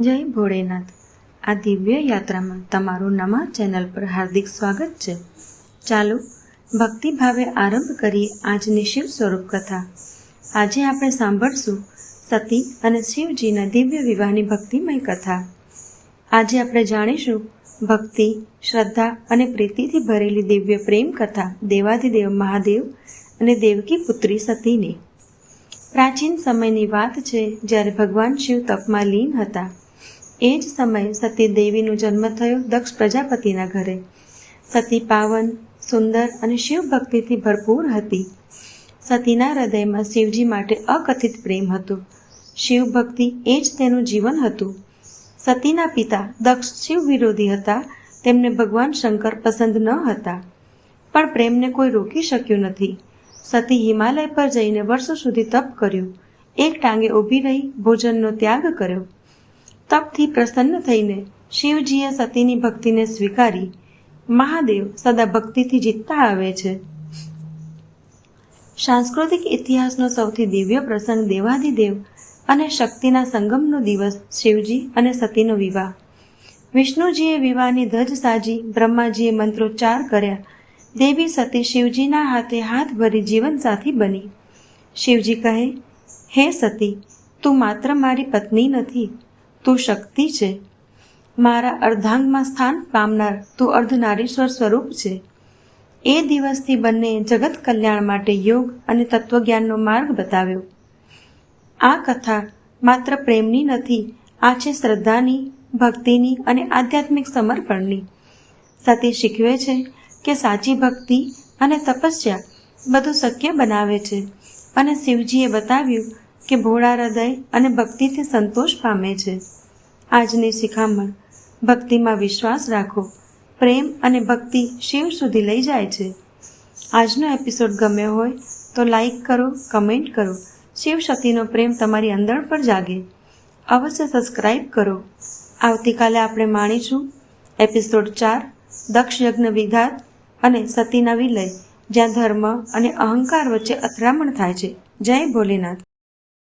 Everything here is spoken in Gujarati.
જય ભોળેનાથ. આ દિવ્ય યાત્રામાં તમારું નમા ચેનલ પર હાર્દિક સ્વાગત છે. ચાલો, ભક્તિભાવે આરંભ કરીએ આજની શિવ સ્વરૂપ કથા. આજે આપણે સાંભળશું સતી અને શિવજીના દિવ્ય વિવાહની ભક્તિમય કથા. આજે આપણે જાણીશું ભક્તિ, શ્રદ્ધા અને પ્રીતિથી ભરેલી દિવ્ય પ્રેમ કથા દેવાધિદેવ મહાદેવ અને દેવકી પુત્રી સતીની. પ્રાચીન સમયની વાત છે જ્યારે ભગવાન શિવ તપમાં લીન હતા. એ જ સમયે સતી દેવીનો જન્મ થયો દક્ષ પ્રજાપતિના ઘરે. સતી પાવન, સુંદર અને શિવ ભક્તિથી ભરપૂર હતી. સતીના હૃદયમાં શિવજી માટે અકથિત પ્રેમ હતો. શિવ ભક્તિ એ જ તેનું જીવન હતું. સતીના પિતા દક્ષ શિવ વિરોધી હતા, તેમને ભગવાન શંકર પસંદ ન હતા. પણ પ્રેમને કોઈ રોકી શક્યું નથી. સતી હિમાલય પર જઈને વર્ષો સુધી તપ કર્યું. એક ટાંગે ઊભી રહી, ભોજનનો ત્યાગ કર્યો. તપથી પ્રસન્ન થઈને શિવજીએ સતીની ભક્તિને સ્વીકારી મહાદેવ સદા ભક્તિથી જીતતા આવે છે. સાંસ્કૃતિક ઇતિહાસનો સૌથી દિવ્ય પ્રસંગ દેવાધિદેવ અને શક્તિના સંગમનો દિવસ શિવજી અને સતીનો વિવાહ. વિષ્ણુજીએ વિવાહની ધજ સાજી, બ્રહ્માજીએ મંત્રોચ્ચાર કર્યા. દેવી સતી શિવજીના હાથે હાથ ભરી જીવનસાથી બની. શિવજી કહે, હે સતી, તું માત્ર મારી પત્ની નથી તું શક્તિ છે. મારા અર્ધાંગમાં સ્થાન પામનાર તું અર્ધનારીશ્વર સ્વરૂપ છે. એ દિવસથી બંને જગત કલ્યાણ માટે યોગ અને તત્વજ્ઞાનનો માર્ગ બતાવ્યો. આ કથા માત્ર પ્રેમની નથી, આ છે શ્રદ્ધાની, ભક્તિની અને આધ્યાત્મિક સમર્પણની. સતી શીખવે છે કે સાચી ભક્તિ અને તપસ્યા બધું શક્ય બનાવે છે. અને શિવજીએ બતાવ્યું કે ભોળા હૃદય અને ભક્તિથી સંતોષ પામે છે. આજની શિખામણ ભક્તિમાં વિશ્વાસ રાખો. પ્રેમ અને ભક્તિ શિવ સુધી લઈ જાય છે. આજનો એપિસોડ ગમ્યો હોય તો લાઈક કરો, કમેન્ટ કરો. શિવ શક્તિનો પ્રેમ તમારી અંદર પર જાગે. અવશ્ય સબસ્ક્રાઈબ કરો. આવતીકાલે આપણે માણીશું એપિસોડ ચાર, દક્ષ યજ્ઞ વિઘાત અને સતીના વિલય જ્યાં ધર્મ અને અહંકાર વચ્ચે અથડામણ થાય છે. જય ભોલેનાથ.